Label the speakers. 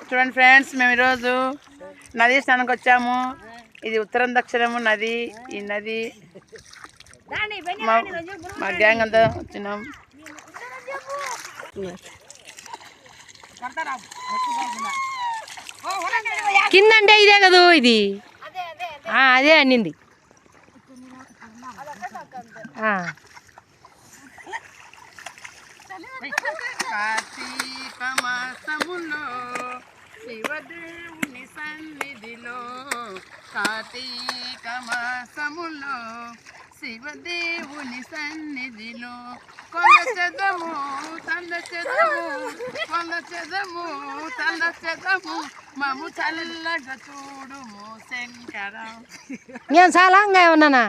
Speaker 1: చూడండి ఫ్రెండ్స్ మేము ఈరోజు నది స్నానానికి వచ్చాము. ఇది ఉత్తరం దక్షిణము నది ఈ నది. మా మా గ్యాంగ్ అంతా వచ్చినాం.
Speaker 2: కింద అంటే ఇదే కదా ఇది? ఆ, అదే అన్నింది. ఆ,
Speaker 1: కార్తీక మాసములో శివదేవుని సన్నిధిలో కార్తీక మాసములో శివదేవుని సన్నిధిలో కొండ చెదము తండ చెదము కొండ చెదము తండ చెదము మము చల్లగా చూడుము శంకర.
Speaker 2: నేను చాలా ఇంకా ఏమన్నానా